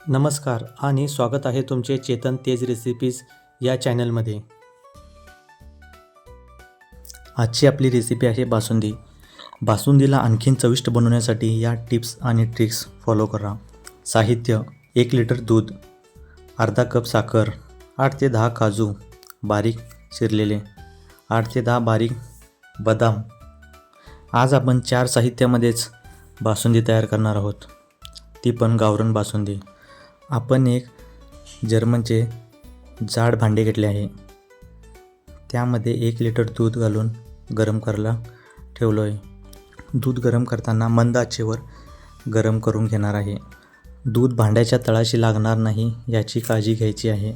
नमस्कार आणि स्वागत आहे तुमचे चेतन तेज रेसिपीज या चॅनलमध्ये आजची आपली रेसिपी आहे बासुंदी. बासुंदीला आणखीन चविष्ट बनवण्यासाठी या टिप्स आणि ट्रिक्स फॉलो करा. साहित्य एक लिटर दूध अर्धा कप साखर आठ ते दहा काजू बारीक चिरलेले आठ ते दहा बारीक बदाम. आज आपण चार साहित्यामध्येच बासुंदी तयार करणार आहोत. ती पण गावरण बासुंदी. आपण एक जर्मनचे जाड भांडे घेतले आहे. त्यामध्ये एक लिटर दूध घालून गरम करायला ठेवलो आहे. दूध गरम करताना मंद आचेवर गरम करून घेणार आहे. दूध भांड्याच्या तळाशी लागणार नाही याची काळजी घ्यायची आहे.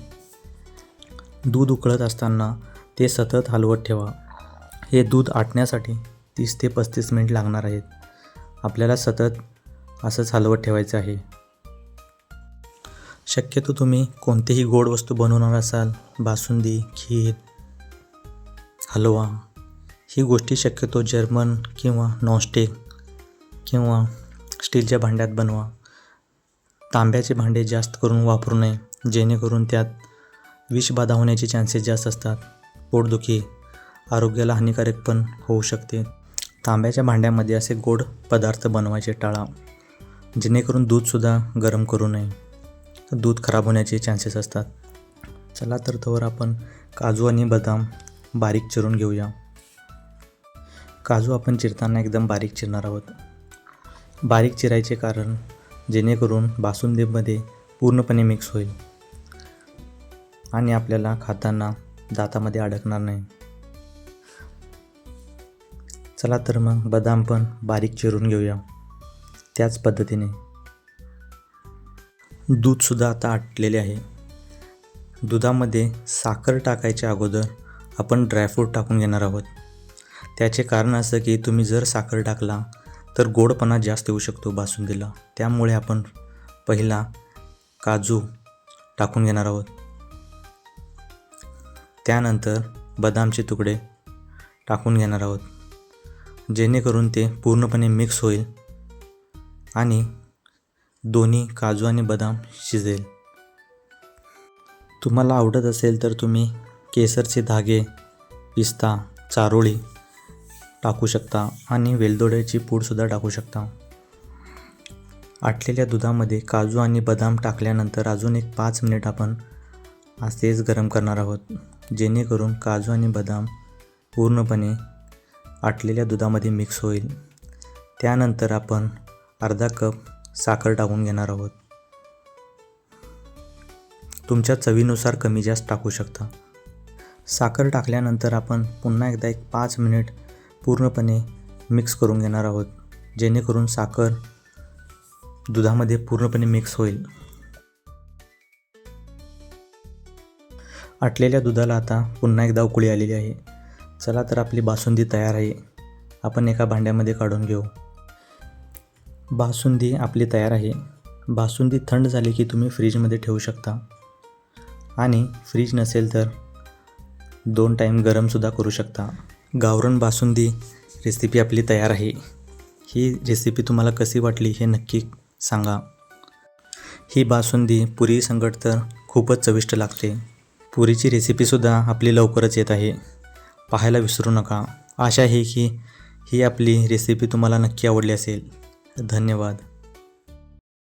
दूध उकळत असताना ते सतत हलवत ठेवा. हे दूध आटण्यासाठी तीस ते पस्तीस मिनिट लागणार आहेत. आपल्याला सतत असंच हलवत ठेवायचं आहे. शक्यतो तुम्ही कोणतीही गोड वस्तू बनवणार असाल बासुंदी खीर हलवा ही गोष्टी शक्यतो जर्मन किंवा नॉनस्टिक किंवा स्टीलच्या भांड्यात बनवा. तांब्याचे भांडे जास्त करून वापरू नये जेणेकरून त्यात विषबाधा होण्याचे चान्सेस जास्त असतात. पोटदुखी आरोग्याला हानिकारक पण होऊ शकते. तांब्याच्या भांड्यामध्ये असे गोड पदार्थ बनवायचे टाळा. जेणेकरून दूधसुद्धा गरम करू नये. दूध खराब होण्याचे चान्सेस असतात. चला तर तोवर आपण काजू आणि बदाम बारीक चिरून घेऊया. काजू आपण चिरताना एकदम बारीक चिरणार आहोत. बारीक चिरायचे कारण जेणेकरून बासुंदीमध्ये पूर्णपणे मिक्स होईल. आणि आपल्याला खाताना दातामध्ये अडकणार नाही. चला तर मग बदाम पण बारीक चिरून घेऊया. त्याच पद्धतीने. दूधसुद्धा आता आटलेले आहे. दुधामध्ये साखर टाकायच्या अगोदर आपण ड्रायफ्रूट टाकून घेणार आहोत. त्याचे कारण असं की तुम्ही जर साखर टाकला तर गोडपणा जास्त येऊ शकतो बासुंदीला. त्यामुळे आपण पहिला काजू टाकून घेणार आहोत. त्यानंतर बदामचे तुकडे टाकून घेणार आहोत. जेणेकरून ते पूर्णपणे मिक्स होईल आणि दोन्ही काजू आणि बदाम शिजेल. तुम्हाला आवडत असेल तर तुम्ही केसरचे धागे पिस्ता चारोळी टाकू शकता आणि वेलदोड्याची पूडसुद्धा टाकू शकता. आटलेल्या दुधामध्ये काजू आणि बदाम टाकल्यानंतर अजून एक पाच मिनिट आपण असेच गरम करणार आहोत जेणेकरून काजू आणि बदाम पूर्णपणे आटलेल्या दुधामध्ये मिक्स होईल. त्यानंतर आपण अर्धा कप साखर टाकून घेणार आहोत. तुमच्या चवीनुसार कमी जास्त टाकू शकता. साखर टाकल्यानंतर आपण पुन्हा एकदा एक पाच मिनिट पूर्णपणे मिक्स करून घेणार आहोत जेणेकरून साखर दुधामध्ये पूर्णपणे मिक्स होईल. आटलेल्या दुधाला आता पुन्हा एकदा उकळी आलेली आहे. चला तर आपली बासुंदी तयार आहे. आपण एका भांड्यामध्ये काढून घेऊ. बासुंदी आपली तयार आहे. बासुंदी थंड झाली की तुम्ही फ्रीजमध्ये ठेवू शकता. आणि फ्रीज नसेल तर दोन टाईम गरमसुद्धा करू शकता. गावरण बासुंदी रेसिपी आपली तयार आहे. ही रेसिपी तुम्हाला कशी वाटली हे नक्की सांगा. ही बासुंदी पुरी संकट तर खूपच चविष्ट लागते. पुरीची रेसिपीसुद्धा आपली लवकरच येत आहे. पाहायला विसरू नका. आशा आहे की ही आपली रेसिपी तुम्हाला नक्की आवडली असेल. धन्यवाद.